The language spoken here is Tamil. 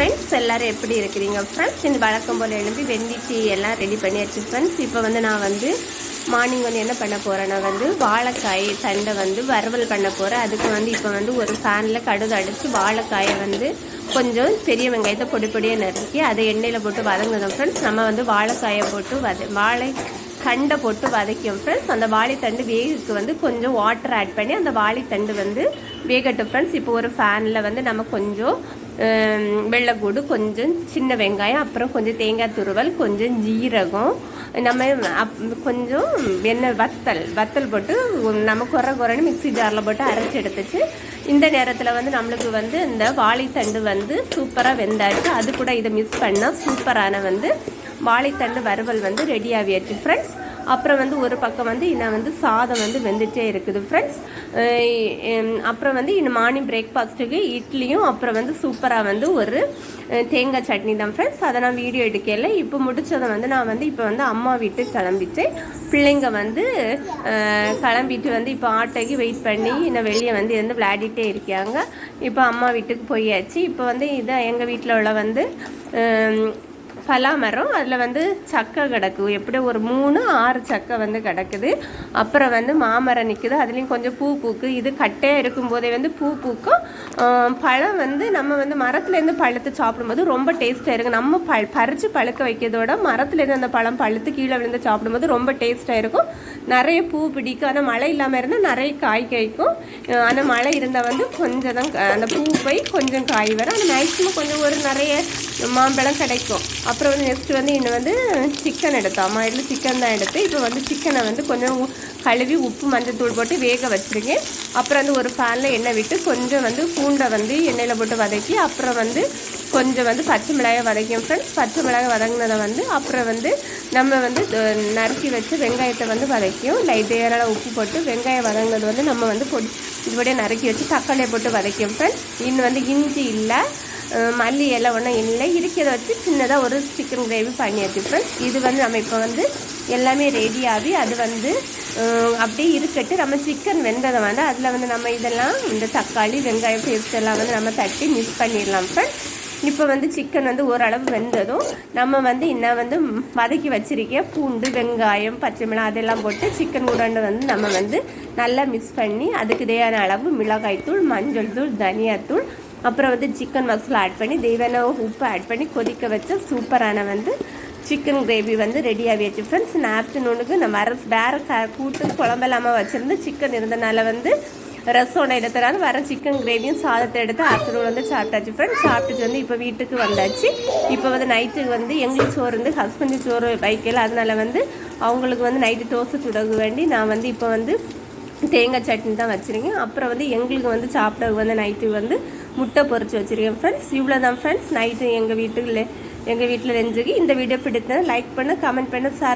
ஃப்ரெண்ட்ஸ் எல்லோரும் எப்படி இருக்கிறீங்க? ஃப்ரெண்ட்ஸ் இந்த வழக்கம் போல் எழுப்பி வெந்தி டீ எல்லாம் ரெடி பண்ணியாச்சு ஃப்ரெண்ட்ஸ் இப்போ வந்து நான் வந்து மார்னிங் வந்து என்ன பண்ண போகிறேன்னா வந்து வாழைக்காய் தண்டை வந்து வறுவல் பண்ண போகிறேன் அதுக்கு வந்து இப்போ வந்து ஒரு ஃபேனில் கடுகு அடித்து வாழைக்காயை வந்து கொஞ்சம் பெரிய வெங்காயத்தை பொடி பொடியாக நறுக்கி அதை எண்ணெயில் போட்டு வதங்குதோம் ஃப்ரெண்ட்ஸ் நம்ம வந்து வாழைக்காயை போட்டு வத வாழை கண்டை போட்டு வதக்கியும் ஃப்ரெண்ட்ஸ் அந்த வாழைத்தண்டு வேகுக்கு வந்து கொஞ்சம் வாட்டர் ஆட் பண்ணி அந்த வாழைத்தண்டு வந்து வேகட்டும் ஃப்ரெண்ட்ஸ் இப்போ ஒரு ஃபேனில் வந்து நம்ம கொஞ்சம் வெள்ளைக்கூடு கொஞ்சம் சின்ன வெங்காயம் அப்புறம் கொஞ்சம் தேங்காய் துருவல் கொஞ்சம் ஜீரகம் நம்ம அப் கொஞ்சம் எண்ணெய் வத்தல் வத்தல் போட்டு நம்ம குறை குறைன்னு மிக்ஸி ஜாரில் போட்டு அரைச்சி எடுத்துச்சு இந்த நேரத்தில் வந்து நம்மளுக்கு வந்து இந்த வாழைத்தண்டு வந்து சூப்பராக வெந்தாச்சு அது கூட இதை மிஸ் பண்ணால் சூப்பரான வந்து வாழைத்தண்டு வறுவல் வந்து ரெடி ஆகியாச்சு ஃப்ரெண்ட்ஸ் அப்புறம் வந்து ஒரு பக்கம் வந்து இன்னும் வந்து சாதம் வந்து வெந்துட்டே இருக்குது ஃப்ரெண்ட்ஸ் அப்புறம் வந்து இன்னும் மார்னிங் பிரேக்ஃபாஸ்ட்டுக்கு இட்லியும் அப்புறம் வந்து சூப்பராக வந்து ஒரு தேங்காய் சட்னி தான் ஃப்ரெண்ட்ஸ் அதை நான் வீடியோ எடுக்கல. இப்போ முடிச்சதை வந்து நான் வந்து இப்போ வந்து அம்மா வீட்டுக்கு கிளம்பிட்டு பிள்ளைங்க வந்து கிளம்பிட்டு வந்து இப்போ ஆட்டோக்கு வெயிட் பண்ணி இன்னும் வெளியே வந்து இருந்து விளையாடிட்டே இருக்காங்க. இப்போ அம்மா வீட்டுக்கு போயாச்சு. இப்போ வந்து இதான் எங்கள் வீட்டில் உள்ள வந்து பலா பலாமரம் அதில் வந்து சக்கை கிடக்கு. எப்படி ஒரு மூணு ஆறு சக்கை வந்து கிடக்குது. அப்புறம் வந்து மாமரம் நிற்குது அதுலேயும் கொஞ்சம் பூ பூக்கு. இது கட்டையாக இருக்கும்போதே வந்து பூ பூக்கும். பழம் வந்து நம்ம வந்து மரத்துலேருந்து பழுத்து சாப்பிடும்போது ரொம்ப டேஸ்ட்டாக இருக்குது நம்ம ப பறித்து பழுக்க வைக்கிறதோட மரத்துலேருந்து அந்த பழம் பழுத்து கீழே விழுந்து சாப்பிடும்போது ரொம்ப டேஸ்ட்டாக இருக்கும். நிறைய பூ பிடிக்கும். ஆனால் மழை இல்லாமல் இருந்தால் நிறைய காய் காய்க்கும். ஆனால் மழை இருந்தால் வந்து கொஞ்சம் தான் க- அந்த பூ போய் கொஞ்சம் காய் வரும். ஆனால் மேக்ஸிமம் கொஞ்சம் ஒரு நிறைய மாம்பழம் கிடைக்கும். அப்புறம் வந்து நெக்ஸ்ட் வந்து இன்னும் வந்து சிக்கன் எடுத்தோம். அம்மா இதில் சிக்கன் தான் எடுத்து இப்போ வந்து சிக்கனை வந்து கொஞ்சம் கழுவி உப்பு மஞ்சத்தூள் போட்டு வேக வச்சுருக்கேன் அப்புறம் வந்து ஒரு ஃபேனில் எண்ணெய் விட்டு கொஞ்சம் வந்து பூண்டை வந்து எண்ணெயில் போட்டு வதக்கி அப்புறம் வந்து கொஞ்சம் வந்து பச்சை மிளகாய் வதக்கியும் ஃப்ரெண்ட்ஸ் பச்சை மிளகாய் வதங்கினதை வந்து அப்புறம் வந்து நம்ம வந்து நறுக்கி வச்சு வெங்காயத்தை வந்து வதக்கியும். லைட் ஏராளம் உப்பு போட்டு வெங்காயம் வதங்கினது வந்து நம்ம வந்து பொடி இதுபடியே நறுக்கி வச்சு தக்காளியை போட்டு வதக்கியும் ஃப்ரெண்ட்ஸ் இன்னும் வந்து இஞ்சி இல்லை. மல்லி இலை ஒன்றும் இல்லை. இருக்கிறத வச்சு சின்னதாக ஒரு சிக்கன் கிரேவி பண்ணி ஃப்ரெண்ட்ஸ் இது வந்து நம்ம இப்போ வந்து எல்லாமே ரெடியாகி அது வந்து அப்படியே இருக்கட்டு நம்ம சிக்கன் வெந்ததை வந்து அதில் வந்து நம்ம இதெல்லாம் இந்த தக்காளி வெங்காயம் பேஸ்ட் எல்லாம் வந்து நம்ம தட்டி மிக்ஸ் பண்ணிடலாம் ஃப்ரெண்ட் இப்போ வந்து சிக்கன் வந்து ஓரளவு வெந்ததும் நம்ம வந்து இன்னும் வந்து வதக்கி வச்சிருக்க பூண்டு வெங்காயம் பச்சை மிளகாய் அதெல்லாம் போட்டு சிக்கன் உருண்டை வந்து நம்ம வந்து நல்லா மிக்ஸ் பண்ணி அதுக்கு தேவையான அளவு மிளகாய் தூள் மஞ்சள் தூள் தனியாத்தூள் அப்புறம் வந்து சிக்கன் மசாலா ஆட் பண்ணி தேவையான உப்பு ஆட் பண்ணி கொதிக்க வச்ச சூப்பரான வந்து சிக்கன் கிரேவி வந்து ரெடி ஆகியாச்சு ஃப்ரெண்ட்ஸ் நான் ஆஃப்டர்நூனுக்கு நம்ம வர வேறு க கூட்டு குழம்பெல்லாமல் வச்சுருந்து சிக்கன் இருந்தனால வந்து ரசோட எடுத்தனால வர சிக்கன் கிரேவியும் சாதத்தை எடுத்து ஆஃப்டர்நூன் வந்து சாப்பிட்டாச்சு. ஃப்ரெண்ட்ஸ் சாப்பிட்டுட்டு வந்து இப்போ வீட்டுக்கு வந்தாச்சு. இப்போ வந்து நைட்டுக்கு வந்து எங்களுக்கு சோறு வந்து ஹஸ்பண்டு சோறு வைக்கல. அதனால வந்து அவங்களுக்கு வந்து நைட்டு தோசை சுடகு வேண்டி நான் வந்து இப்போ வந்து தேங்காய் சட்னி தான் வச்சுருக்கேன். அப்புறம் வந்து எங்களுக்கு வந்து சாப்பிட வந்து நைட்டு வந்து முட்டை பொறிச்சு வச்சுருக்கேன் ஃப்ரெண்ட்ஸ் இவ்வளோ தான் ஃப்ரெண்ட்ஸ் நைட்டு எங்கள் வீட்டுக்கு எங்கள் வீட்டில் ரெஞ்சுக்கு இந்த வீடியோ பிடித்தேன் லைக் பண்ண கமெண்ட் பண்ண